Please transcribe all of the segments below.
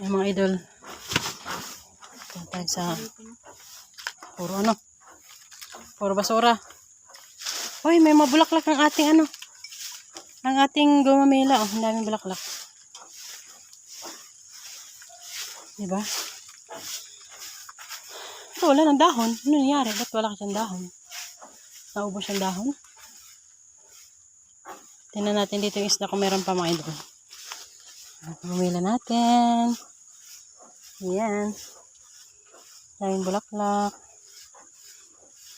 Yung mga idol. Tayo sa puro ano. Puro basura. Hoy, may mabulaklak ang ating ano. Ang ating gumamela. Oh, ang daming bulaklak. Diba? Ito, wala ng dahon. Ano nangyari? Ba't wala ka siyang dahon? Naubos ang dahon? Tingnan natin dito yung isda kung meron pa mga idol. Gumila natin. Ayan. Daming bulaklak.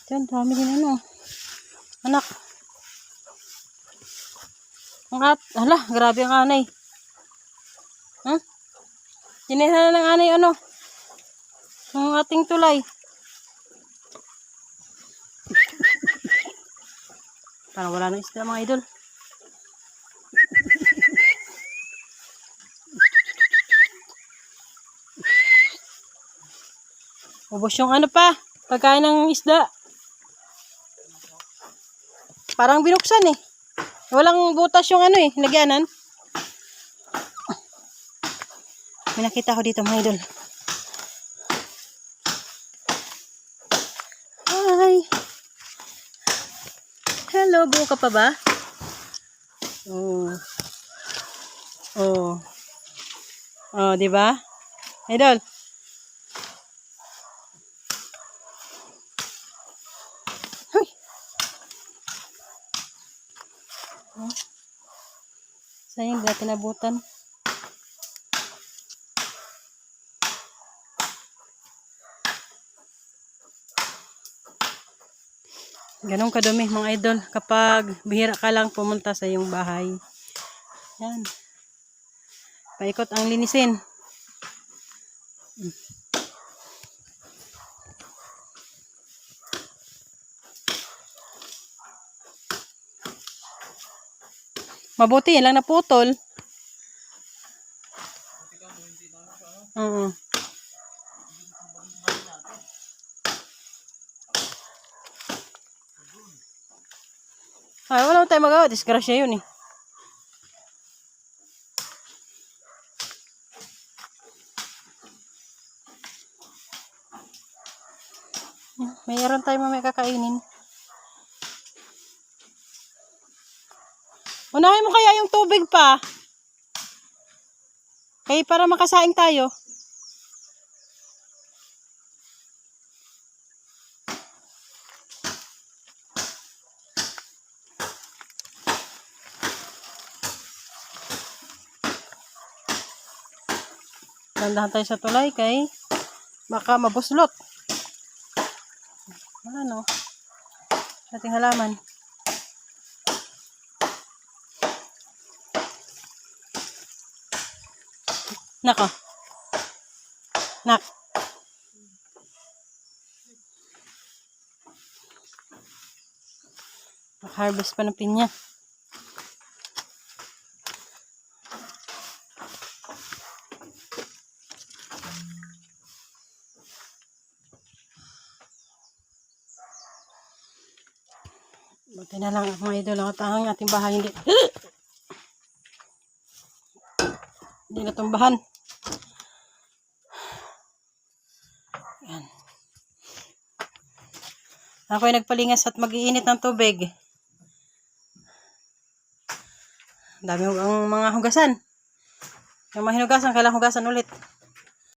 Diyan, dami din ano. Anak. Ang at, hala, grabe ang anay. Huh? Dinala ng anay ano? Ang ating tulay. Parang wala na isda mga idol. Ubos yung ano pa, pagkain ng isda. Parang binuksan eh. Walang butas yung ano eh, lagyanan. May nakita ko dito mga idol. Hi! Hello, buo ka pa ba? Oh. Oh. Oh, di ba? Idol. Oh. Sayang, di natin nabutan. Ganun kadumi mga idol kapag bihira ka lang pumunta sa iyong bahay. Yan. Paikot ang linisin. Mabuti, yan lang naputol. Oo. Ay, wala naman tayo magawa. Disgrasya yun eh. Mayroon tayo mamaya kakainin. Unahin mo kaya yung tubig pa. Kaya para makasaing tayo. Dandahan tayo sa tulay kay baka mabuslot. Wala no. Sa ating halaman. Nako. Nak. Harvest pa ng pinya. Buti na lang mga idol ang ang ating bahay hindi. hindi natumbahan. Yan. Ako ay nagpalingas at mag-iinit ng tubig. Dami ang mga hugasan. Yung mga hinugasan, kailangan hugasan ulit.